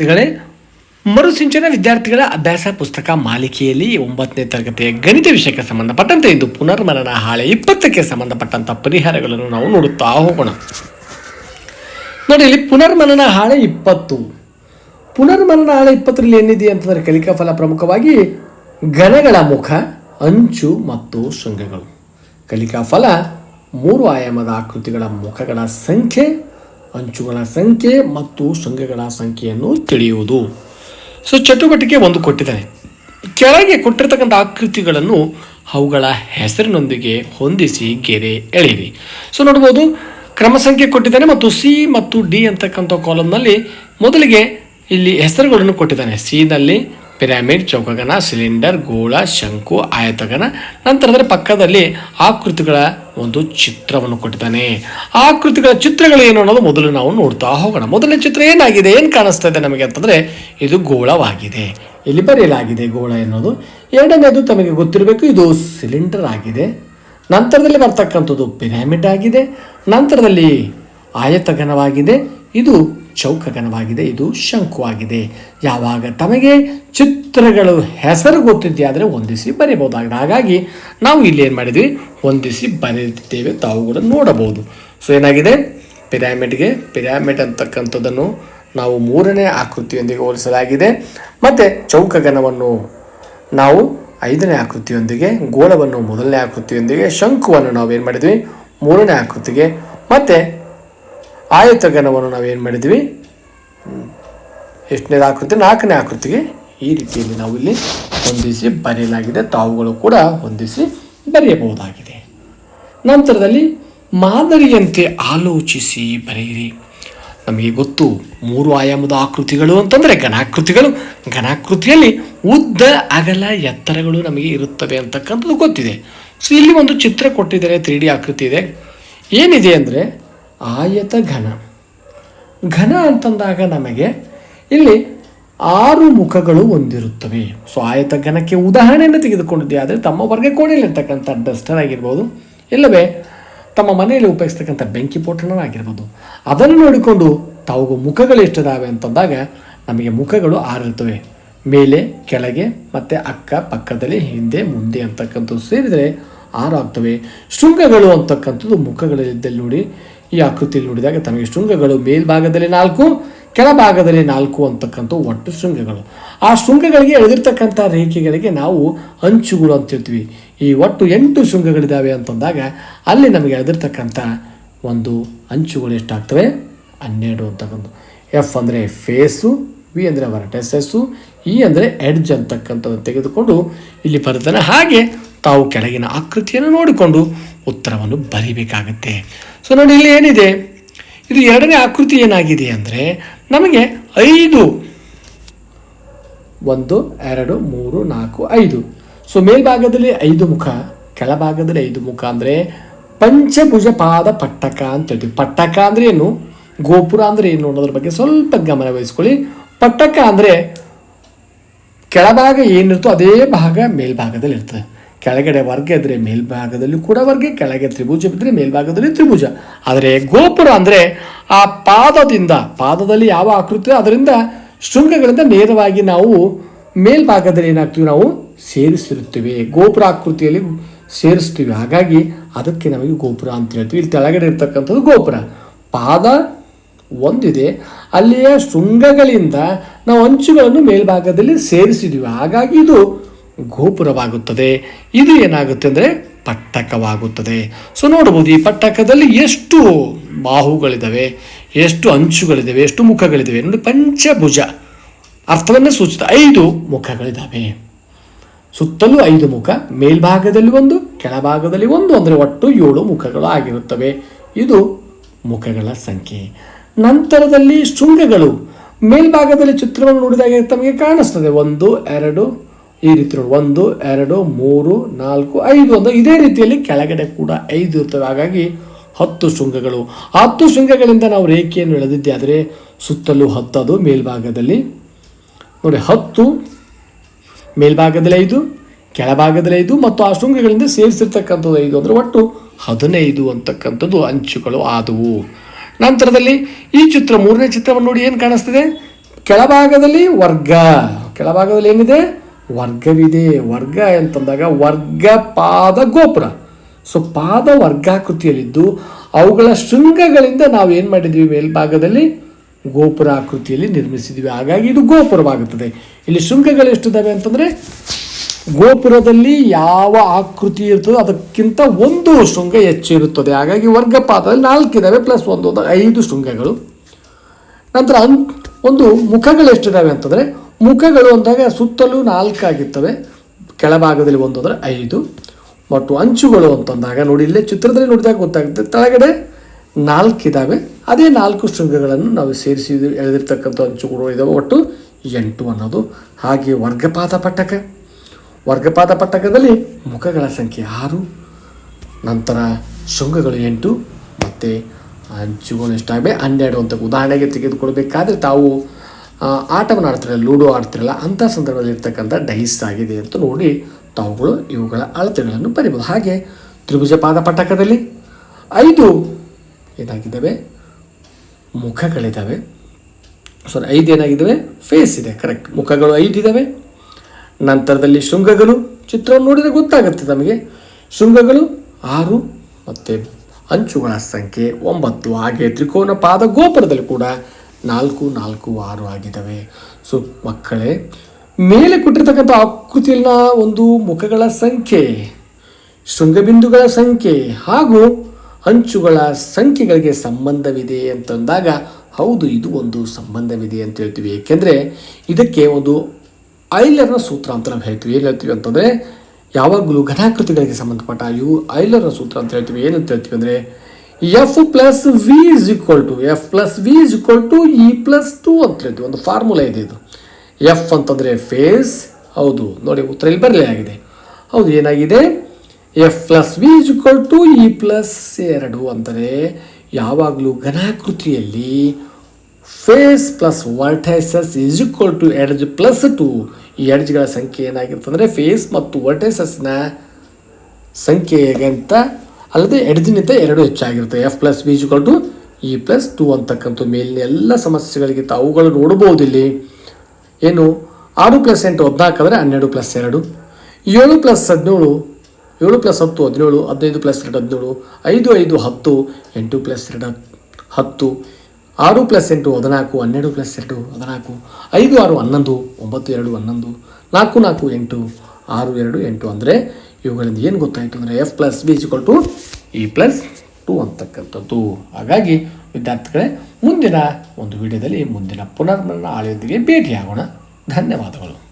ವಿದ್ಯಾರ್ಥಿಗಳೇ, ಮರುಸಿಂಚನ ವಿದ್ಯಾರ್ಥಿಗಳ ಅಭ್ಯಾಸ ಪುಸ್ತಕ ಮಾಲಿಕೆಯಲ್ಲಿ ಒಂಬತ್ತನೇ ತರಗತಿಯ ಗಣಿತ ವಿಷಯಕ್ಕೆ ಸಂಬಂಧಪಟ್ಟಂತೆ ಇದು ಪುನರ್ಮನನ ಹಾಳೆ ಇಪ್ಪತ್ತಕ್ಕೆ ಸಂಬಂಧಪಟ್ಟಂಥ ಪರಿಹಾರಗಳನ್ನು ನಾವು ನೋಡುತ್ತಾ ಹೋಗೋಣ. ನೋಡಿ, ಇಲ್ಲಿ ಪುನರ್ಮನನ ಹಾಳೆ ಇಪ್ಪತ್ತು. ಪುನರ್ಮನನ ಹಾಳೆ ಇಪ್ಪತ್ತರಲ್ಲಿ ಏನಿದೆ ಅಂತಂದರೆ ಕಲಿಕಾ ಫಲ ಪ್ರಮುಖವಾಗಿ ಘನಗಳ ಮುಖ, ಅಂಚು ಮತ್ತು ಶೃಂಗಗಳು. ಕಲಿಕಾ ಫಲ ಮೂರು ಆಯಾಮದ ಆಕೃತಿಗಳ ಮುಖಗಳ ಸಂಖ್ಯೆ ಅಂಚುಗಳ ಸಂಖ್ಯೆ ಮತ್ತು ಶೃಂಗಗಳ ಸಂಖ್ಯೆಯನ್ನು ತಿಳಿಯುವುದು. ಸೊ ಚಟುವಟಿಕೆ ಒಂದು ಕೊಟ್ಟಿದ್ದಾನೆ. ಕೆಳಗೆ ಕೊಟ್ಟಿರ್ತಕ್ಕಂಥ ಆಕೃತಿಗಳನ್ನು ಅವುಗಳ ಹೆಸರಿನೊಂದಿಗೆ ಹೊಂದಿಸಿ ಗೆರೆ ಎಳೆಯಿರಿ. ಸೊ ನೋಡ್ಬೋದು, ಕ್ರಮ ಸಂಖ್ಯೆ ಕೊಟ್ಟಿದ್ದಾನೆ ಮತ್ತು ಸಿ ಮತ್ತು ಡಿ ಅಂತಕ್ಕಂಥ ಕಾಲಮ್ನಲ್ಲಿ ಮೊದಲಿಗೆ ಇಲ್ಲಿ ಹೆಸರುಗಳನ್ನು ಕೊಟ್ಟಿದ್ದಾನೆ. ಸಿನಲ್ಲಿ ಪಿರಾಮಿಡ್ ಚೌಕಗನ ಸಿಲಿಂಡರ್, ಗೋಳ, ಶಂಕು ಆಯತಗನ ನಂತರದಲ್ಲಿ ಪಕ್ಕದಲ್ಲಿ ಆಕೃತಿಗಳ ಒಂದು ಚಿತ್ರವನ್ನು ಕೊಟ್ಟಿದ್ದಾನೆ. ಆಕೃತಿಗಳ ಚಿತ್ರಗಳು ಏನು ಅನ್ನೋದು ಮೊದಲು ನಾವು ನೋಡ್ತಾ ಹೋಗೋಣ. ಮೊದಲನೇ ಚಿತ್ರ ಏನಾಗಿದೆ, ಏನು ಕಾಣಿಸ್ತಾ ಇದೆ ನಮಗೆ ಅಂತಂದರೆ ಇದು ಗೋಳವಾಗಿದೆ. ಇಲ್ಲಿ ಬರೆಯಲಾಗಿದೆ ಗೋಳ ಎನ್ನುವುದು? ಎರಡನೇದು ತಮಗೆ ಗೊತ್ತಿರಬೇಕು, ಇದು ಸಿಲಿಂಡರ್ ಆಗಿದೆ. ನಂತರದಲ್ಲಿ ಬರ್ತಕ್ಕಂಥದ್ದು ಪಿರಾಮಿಡ್ ಆಗಿದೆ. ನಂತರದಲ್ಲಿ ಆಯತಘನವಾಗಿದೆ ಇದು ಚೌಕಗನವಾಗಿದೆ. ಇದು ಶಂಕುವಾಗಿದೆ. ಯಾವಾಗ ತಮಗೆ ಚಿತ್ರಗಳು ಹೆಸರು ಗೊತ್ತಿದೆ ಆದರೆ ಹೊಂದಿಸಿ ಬರೆಯಬಹುದಾಗಿದೆ. ಹಾಗಾಗಿ ನಾವು ಇಲ್ಲಿ ಏನು ಮಾಡಿದ್ವಿ? ಹೊಂದಿಸಿ ಬರೆದಿದ್ದೇವೆ. ತಾವು ಕೂಡ ನೋಡಬಹುದು. ಸೊ ಏನಾಗಿದೆ? ಪಿರಾಮಿಡ್ಗೆ, ಪಿರಾಮಿಡ್ ಅಂತಕ್ಕಂಥದ್ದನ್ನು ನಾವು ಮೂರನೇ ಆಕೃತಿಯೊಂದಿಗೆ ಹೋಲಿಸಲಾಗಿದೆ. ಮತ್ತು ಚೌಕಗನವನ್ನು ನಾವು ಐದನೇ ಆಕೃತಿಯೊಂದಿಗೆ, ಗೋಳವನ್ನು ಮೊದಲನೇ ಆಕೃತಿಯೊಂದಿಗೆ, ಶಂಕುವನ್ನು ನಾವು ಏನು ಮಾಡಿದ್ವಿ? ಮೂರನೇ ಆಕೃತಿಗೆ. ಮತ್ತು ಆಯತಘನವನ್ನು ನಾವು ಏನು ಮಾಡಿದ್ವಿ ಎಷ್ಟನೇ ಆಕೃತಿ? ನಾಲ್ಕನೇ ಆಕೃತಿಗೆ ಈ ರೀತಿಯಲ್ಲಿ ನಾವು ಇಲ್ಲಿ ಹೊಂದಿಸಿ ಬರೆಯಲಾಗಿದೆ. ತಾವುಗಳು ಕೂಡ ಹೊಂದಿಸಿ ಬರೆಯಬಹುದಾಗಿದೆ. ನಂತರದಲ್ಲಿ ಮಾದರಿಯಂತೆ ಆಲೋಚಿಸಿ ಬರೆಯಿರಿ. ನಮಗೆ ಗೊತ್ತು, ಮೂರು ಆಯಾಮದ ಆಕೃತಿಗಳು ಅಂತಂದರೆ ಘನಾಕೃತಿಗಳು. ಘನಾಕೃತಿಯಲ್ಲಿ ಉದ್ದ, ಅಗಲ, ಎತ್ತರಗಳು ನಮಗೆ ಇರುತ್ತವೆ ಅಂತಕ್ಕಂಥದ್ದು ಗೊತ್ತಿದೆ. ಸೊ, ಇಲ್ಲಿ ಒಂದು ಚಿತ್ರ ಕೊಟ್ಟಿದ್ದಾರೆ, ತ್ರೀ ಡಿ ಆಕೃತಿ ಇದೆ. ಏನಿದೆ ಅಂದರೆ ಆಯತ ಘನ. ಘನ ಅಂತಂದಾಗ ನಮಗೆ ಇಲ್ಲಿ ಆರು ಮುಖಗಳು ಹೊಂದಿರುತ್ತವೆ ಸೊ ಆಯತ ಘನಕ್ಕೆ ಉದಾಹರಣೆಯನ್ನು ತೆಗೆದುಕೊಂಡಿದ್ದೆ, ಆದರೆ ತಮ್ಮ ವರ್ಗ ಕೋಣೆಯಲ್ಲಿರ್ತಕ್ಕಂಥ ಡಸ್ಟರ್ ಆಗಿರ್ಬೋದು, ಇಲ್ಲವೇ ತಮ್ಮ ಮನೆಯಲ್ಲಿ ಉಪಯೋಗಿಸ್ತಕ್ಕಂಥ ಬೆಂಕಿ ಪೊಟ್ಟಣವಾಗಿರ್ಬೋದು ಅದನ್ನು ನೋಡಿಕೊಂಡು ತಾವು ಮುಖಗಳು ಎಷ್ಟಿದಾವೆ ಅಂತಂದಾಗ ನಮಗೆ ಮುಖಗಳು ಆರಿರ್ತವೆ ಮೇಲೆ, ಕೆಳಗೆ, ಮತ್ತು ಅಕ್ಕ ಪಕ್ಕದಲ್ಲಿ, ಹಿಂದೆ, ಮುಂದೆ ಅಂತಕ್ಕಂಥದ್ದು ಸೇರಿದರೆ ಆರು ಆಗ್ತವೆ ಶೃಂಗಗಳು ಅಂತಕ್ಕಂಥದ್ದು ಮುಖಗಳಿದ್ದಲ್ಲಿ ನೋಡಿ ಈ ಆಕೃತಿಯಲ್ಲಿ ನೋಡಿದಾಗ ತಮಗೆ ಶೃಂಗಗಳು ಮೇಲ್ಭಾಗದಲ್ಲಿ ನಾಲ್ಕು, ಕೆಳಭಾಗದಲ್ಲಿ ನಾಲ್ಕು ಅಂತಕ್ಕಂಥ ಒಟ್ಟು ಶೃಂಗಗಳು. ಆ ಶೃಂಗಗಳಿಗೆ ಎಳೆದಿರ್ತಕ್ಕಂಥ ರೇಖೆಗಳಿಗೆ ನಾವು ಅಂಚುಗಳು ಅಂತ ಹೇಳ್ತೀವಿ. ಈ ಒಟ್ಟು ಎಂಟು ಶೃಂಗಗಳಿದ್ದಾವೆ ಅಂತಂದಾಗ ಅಲ್ಲಿ ನಮಗೆ ಎಳೆದಿರ್ತಕ್ಕಂಥ ಒಂದು ಅಂಚುಗಳು ಎಷ್ಟಾಗ್ತವೆ? ಹನ್ನೆರಡು ಅಂತಕ್ಕಂಥ ಎಫ್ ಅಂದರೆ ಫೇಸು, ವಿ ಅಂದರೆ ವರ್ಟೆಸಸ್ಸು, ಇ ಅಂದರೆ ಎಡ್ಜ್ ಅಂತಕ್ಕಂಥದ್ದು ತೆಗೆದುಕೊಂಡು ಇಲ್ಲಿ ಬರ್ತಾನೆ ಹಾಗೆ ತಾವು ಕೆಳಗಿನ ಆಕೃತಿಯನ್ನು ನೋಡಿಕೊಂಡು ಉತ್ತರವನ್ನು ಬರೀಬೇಕಾಗತ್ತೆ. ಸೊ ನೋಡಿ, ಇಲ್ಲಿ ಏನಿದೆ? ಇದು ಎರಡನೇ ಆಕೃತಿ ಏನಾಗಿದೆ ಅಂದರೆ ನಮಗೆ ಐದು, ಒಂದು, ಎರಡು, ಮೂರು, ನಾಲ್ಕು, ಐದು. ಸೊ ಮೇಲ್ಭಾಗದಲ್ಲಿ ಐದು ಮುಖ, ಕೆಳಭಾಗದಲ್ಲಿ ಐದು ಮುಖ ಅಂದರೆ ಪಂಚಭುಜ ಪಾದ ಪಟ್ಟಕ ಅಂತ ಹೇಳ್ತೀವಿ. ಪಟ್ಟಕ ಅಂದರೆ ಏನು? ಗೋಪುರ ಅಂದರೆ ಏನು ಅನ್ನೋದ್ರ ಬಗ್ಗೆ ಸ್ವಲ್ಪ ಗಮನ ವಹಿಸ್ಕೊಳ್ಳಿ. ಪಟ್ಟಕ ಅಂದರೆ ಕೆಳಭಾಗ ಏನಿರುತ್ತೋ ಅದೇ ಭಾಗ ಮೇಲ್ಭಾಗದಲ್ಲಿ ಇರ್ತದೆ ಕೆಳಗಡೆ ವರ್ಗ ಇದ್ದರೆ ಮೇಲ್ಭಾಗದಲ್ಲಿ ಕೂಡ ವರ್ಗ, ಕೆಳಗೆ ತ್ರಿಭುಜ ಇದ್ದರೆ ಮೇಲ್ಭಾಗದಲ್ಲಿ ತ್ರಿಭುಜ. ಆದರೆ ಗೋಪುರ ಅಂದರೆ ಆ ಪಾದದಿಂದ, ಪಾದದಲ್ಲಿ ಯಾವ ಆಕೃತಿ ಅದರಿಂದ ಶೃಂಗಗಳಿಂದ ನೇರವಾಗಿ ನಾವು ಮೇಲ್ಭಾಗದಲ್ಲಿ ಏನಾಗ್ತೀವಿ ನಾವು? ಸೇರಿಸಿರುತ್ತೇವೆ. ಗೋಪುರ ಆಕೃತಿಯಲ್ಲಿ ಸೇರಿಸ್ತೀವಿ. ಹಾಗಾಗಿ ಅದಕ್ಕೆ ನಮಗೆ ಗೋಪುರ ಅಂತ ಹೇಳ್ತೀವಿ. ಇಲ್ಲಿ ಕೆಳಗಡೆ ಇರ್ತಕ್ಕಂಥದ್ದು ಗೋಪುರ. ಪಾದ ಒಂದಿದೆ. ಅಲ್ಲಿಯ ಶೃಂಗಗಳಿಂದ ನಾವು ಅಂಚುಗಳನ್ನು ಮೇಲ್ಭಾಗದಲ್ಲಿ ಸೇರಿಸಿದ್ದೀವಿ ಹಾಗಾಗಿ ಇದು ಗೋಪುರವಾಗುತ್ತದೆ. ಇದು ಏನಾಗುತ್ತೆ ಅಂದರೆ ಪಟ್ಟಕವಾಗುತ್ತದೆ. ಸೊ ನೋಡ್ಬೋದು ಈ ಪಟ್ಟಕದಲ್ಲಿ ಎಷ್ಟು ಬಾಹುಗಳಿದ್ದಾವೆ ಎಷ್ಟು ಅಂಚುಗಳಿದ್ದಾವೆ ಎಷ್ಟು ಮುಖಗಳಿದ್ದಾವೆ ನೋಡಿ, ಪಂಚಭುಜ. ಅರ್ಥವನ್ನು ಸೂಚಿತ ಐದು ಮುಖಗಳಿದ್ದಾವೆ ಸುತ್ತಲೂ ಐದು ಮುಖ, ಮೇಲ್ಭಾಗದಲ್ಲಿ ಒಂದು, ಕೆಳಭಾಗದಲ್ಲಿ ಒಂದು, ಅಂದರೆ ಒಟ್ಟು ಏಳು ಮುಖಗಳು ಆಗಿರುತ್ತವೆ. ಇದು ಮುಖಗಳ ಸಂಖ್ಯೆ. ನಂತರದಲ್ಲಿ ಶೃಂಗಗಳು. ಮೇಲ್ಭಾಗದಲ್ಲಿ ಚಿತ್ರವನ್ನು ನೋಡಿದಾಗ ತಮಗೆ ಕಾಣಿಸ್ತದೆ. ಒಂದು, ಎರಡು ಈ ರೀತಿ ನೋಡಿ ಒಂದು, ಎರಡು, ಮೂರು, ನಾಲ್ಕು, ಐದು ಒಂದು ಇದೇ ರೀತಿಯಲ್ಲಿ ಕೆಳಗಡೆ ಕೂಡ ಐದು ಇರ್ತವೆ. ಹಾಗಾಗಿ ಹತ್ತು ಶೃಂಗಗಳು. ಹತ್ತು ಶೃಂಗಗಳಿಂದ ನಾವು ರೇಖೆಯನ್ನು ಎಳೆದಿದ್ದೆ, ಆದರೆ ಸುತ್ತಲೂ ಹತ್ತದು, ಮೇಲ್ಭಾಗದಲ್ಲಿ. ನೋಡಿ, ಹತ್ತು, ಮೇಲ್ಭಾಗದಲ್ಲಿ ಐದು, ಕೆಳಭಾಗದಲ್ಲಿ ಐದು, ಮತ್ತು ಆ ಶೃಂಗಗಳಿಂದ ಸೇರಿಸಿರ್ತಕ್ಕಂಥದ್ದು ಐದು ಅಂದರೆ ಒಟ್ಟು ಹದಿನೈದು ಅಂತಕ್ಕಂಥದ್ದು ಅಂಚುಗಳು ಆದವು. ನಂತರದಲ್ಲಿ ಈ ಚಿತ್ರ, ಮೂರನೇ ಚಿತ್ರವನ್ನು ನೋಡಿ ಏನು ಕಾಣಿಸ್ತಿದೆ? ಕೆಳಭಾಗದಲ್ಲಿ ವರ್ಗ. ಕೆಳಭಾಗದಲ್ಲಿ ಏನಿದೆ? ವರ್ಗವಿದೆ, ವರ್ಗ ಅಂತಂದಾಗ ವರ್ಗ, ಪಾದ, ಗೋಪುರ. ಸೊ ಪಾದ ವರ್ಗಾಕೃತಿಯಲ್ಲಿದ್ದು ಅವುಗಳ ಶೃಂಗಗಳಿಂದ ನಾವು ಏನು ಮಾಡಿದ್ವಿ? ಮೇಲ್ಭಾಗದಲ್ಲಿ ಗೋಪುರ ಆಕೃತಿಯಲ್ಲಿ ನಿರ್ಮಿಸಿದ್ವಿ. ಹಾಗಾಗಿ ಇದು ಗೋಪುರವಾಗುತ್ತದೆ. ಇಲ್ಲಿ ಶೃಂಗಗಳು ಎಷ್ಟಿದ್ದಾವೆ ಅಂತಂದರೆ ಗೋಪುರದಲ್ಲಿ ಯಾವ ಆಕೃತಿ ಇರ್ತದೋ ಅದಕ್ಕಿಂತ ಒಂದು ಶೃಂಗ ಹೆಚ್ಚು ಇರುತ್ತದೆ ಹಾಗಾಗಿ ವರ್ಗಪಾತದಲ್ಲಿ ನಾಲ್ಕಿದ್ದಾವೆ ಪ್ಲಸ್ ಒಂದು ಒಂದು ಐದು ಶೃಂಗಗಳು. ನಂತರ ಒಂದು ಮುಖಗಳು ಎಷ್ಟಿದ್ದಾವೆ ಅಂತಂದರೆ ಮುಖಗಳು ಅಂದಾಗ ಸುತ್ತಲೂ ನಾಲ್ಕಾಗಿರ್ತವೆ. ಕೆಳಭಾಗದಲ್ಲಿ ಒಂದು ಅಂದರೆ ಐದು. ಮತ್ತು ಅಂಚುಗಳು ಅಂತಂದಾಗ ನೋಡಿ, ಇಲ್ಲೇ ಚಿತ್ರದಲ್ಲಿ ನೋಡಿದಾಗ ಗೊತ್ತಾಗುತ್ತೆ, ತಳಗಡೆ ನಾಲ್ಕಿದ್ದಾವೆ ಅದೇ ನಾಲ್ಕು ಶೃಂಗಗಳನ್ನು ನಾವು ಸೇರಿಸಿ ಎಳೆದಿರ್ತಕ್ಕಂಥ ಅಂಚುಗಳು ಇದಾವೆ. ಒಟ್ಟು ಎಂಟು ಅನ್ನೋದು. ಹಾಗೆ ವರ್ಗಪಾತ ಪಟ್ಟಕ. ವರ್ಗಪಾತ ಪಟ್ಟಕದಲ್ಲಿ ಮುಖಗಳ ಸಂಖ್ಯೆ ಆರು, ನಂತರ ಶೃಂಗಗಳು ಎಂಟು, ಮತ್ತು ಅಂಚುಗಳು ಎಷ್ಟಾಗಬೇಕು ಹನ್ನೆರಡು ಅಂತ ಉದಾಹರಣೆಗೆ ತೆಗೆದುಕೊಳ್ಬೇಕಾದ್ರೆ ತಾವು ಆಟವನ್ನು ಆಡ್ತಿರಲ್ಲ, ಲೂಡೋ ಆಡ್ತಿರಲ್ಲ, ಅಂಥ ಸಂದರ್ಭದಲ್ಲಿ ಇರ್ತಕ್ಕಂಥ ಡೈಸ್ ಆಗಿದೆ ಅಂತ ನೋಡಿ ತಾವುಗಳು ಇವುಗಳ ಅಳತೆಗಳನ್ನು ಬರಿಬೋದು. ಹಾಗೆ ತ್ರಿಭುಜ ಪಾದ ಪಟ್ಟಕದಲ್ಲಿ ಐದು ಏನಾಗಿದ್ದಾವೆ? ಮುಖಗಳಿದ್ದಾವೆ. ಸಾರಿ ಐದು ಏನಾಗಿದ್ದಾವೆ? ಫೇಸ್ ಇದೆ ಕರೆಕ್ಟ್ ಮುಖಗಳು ಐದು ಇದ್ದಾವೆ. ನಂತರದಲ್ಲಿ ಶೃಂಗಗಳು, ಚಿತ್ರವನ್ನು ನೋಡಿದರೆ ಗೊತ್ತಾಗುತ್ತೆ ನಮಗೆ ಶೃಂಗಗಳು ಆರು ಮತ್ತು ಅಂಚುಗಳ ಸಂಖ್ಯೆ ಒಂಬತ್ತು. ಹಾಗೆ ತ್ರಿಕೋನ ಪಾದ ಗೋಪುರದಲ್ಲಿ ಕೂಡ ನಾಲ್ಕು ನಾಲ್ಕು, ಆರು ಆಗಿದ್ದಾವೆ. ಸೊ, ಮಕ್ಕಳೇ, ಮೇಲೆ ಕೊಟ್ಟಿರ್ತಕ್ಕಂಥ ಆಕೃತಿಯಲ್ಲಿನ ಒಂದು ಮುಖಗಳ ಸಂಖ್ಯೆ, ಶೃಂಗಬಿಂದುಗಳ ಸಂಖ್ಯೆ ಹಾಗೂ ಅಂಚುಗಳ ಸಂಖ್ಯೆಗಳಿಗೆ ಸಂಬಂಧವಿದೆ ಅಂತಂದಾಗ, ಹೌದು, ಇದು ಒಂದು ಸಂಬಂಧವಿದೆ ಅಂತ ಹೇಳ್ತೀವಿ. ಏಕೆಂದರೆ, ಇದಕ್ಕೆ ಒಂದು ಐಲರ್ನ ಸೂತ್ರ ಅಂತ ನಾವು ಹೇಳ್ತೀವಿ. ಏನು ಹೇಳ್ತೀವಿ ಅಂತಂದರೆ, ಯಾವಾಗಲೂ ಘನಾಕೃತಿಗಳಿಗೆ ಸಂಬಂಧಪಟ್ಟ ಇವು ಐಲರ್ನ ಸೂತ್ರ ಅಂತ ಹೇಳ್ತೀವಿ. ಏನಂತ ಹೇಳ್ತೀವಿ ಅಂದರೆ F plus V is equal to F plus V is equal to E plus two ಅಂತ ಹೇಳ್ತೀವಿ ಒಂದು ಫಾರ್ಮುಲಾ ಇದೆ ಇದು. ಎಫ್ ಅಂತಂದರೆ ಫೇಸ್ ಹೌದು. ನೋಡಿ, ಉತ್ತರ ಇಲ್ಲಿ ಬರಲೇ ಆಗಿದೆ. ಹೌದು, ಏನಾಗಿದೆ? F plus V is equal to E plus ಎರಡು ಅಂದರೆ ಯಾವಾಗಲೂ ಘನಾಕೃತಿಯಲ್ಲಿ face plus vertices is equal to edge plus two ಈ ಎಡ್ಜ್ಗಳ ಸಂಖ್ಯೆ ಏನಾಗಿರ್ತಂದರೆ ಫೇಸ್ ಮತ್ತು ವರ್ಟೈಸಸ್ನ ಸಂಖ್ಯೆಗಿಂತ ಅಲ್ಲದೆ ಎಡ್ಜಿನಿಂದ ಎರಡು ಹೆಚ್ಚಾಗಿರುತ್ತೆ. F plus B equal to E plus two ಅಂತಕ್ಕಂಥ ಮೇಲಿನ ಎಲ್ಲ ಸಮಸ್ಯೆಗಳಿಗೆ ಅವುಗಳು ನೋಡಬಹುದು ಇಲ್ಲಿ ಏನು? ಆರು ಪ್ಲಸ್ ಎಂಟು ಹದಿನಾಲ್ಕು ಅಂದರೆ ಹನ್ನೆರಡು ಪ್ಲಸ್ ಎರಡು. ಏಳು ಪ್ಲಸ್ ಹದಿನೇಳು, ಏಳು ಪ್ಲಸ್ ಹತ್ತು ಹದಿನೇಳು, ಹದಿನೈದು ಪ್ಲಸ್ ಎರಡು ಹದಿನೇಳು, ಐದು ಐದು ಹತ್ತು, ಎಂಟು ಪ್ಲಸ್ ಎರಡು ಹತ್ತು, ಆರು ಪ್ಲಸ್ ಎಂಟು ಹದಿನಾಲ್ಕು, ಹನ್ನೆರಡು ಪ್ಲಸ್ ಎರಡು ಹದಿನಾಲ್ಕು, ಐದು ಆರು ಹನ್ನೊಂದು, ಒಂಬತ್ತು ಎರಡು ಹನ್ನೊಂದು, ನಾಲ್ಕು ನಾಲ್ಕು ಎಂಟು, ಆರು ಎರಡು ಎಂಟು. ಅಂದರೆ ಇವುಗಳಿಂದ ಏನು ಗೊತ್ತಾಯಿತು ಅಂದರೆ F plus B equal to E plus two ಅಂತಕ್ಕಂಥದ್ದು. ಹಾಗಾಗಿ ವಿದ್ಯಾರ್ಥಿಗಳೇ, ಮುಂದಿನ ಒಂದು ವಿಡಿಯೋದಲ್ಲಿ ಮುಂದಿನ ಪುನರ್ಮರಣ ಆಳೆಯೊಂದಿಗೆ ಭೇಟಿಯಾಗೋಣ. ಧನ್ಯವಾದಗಳು.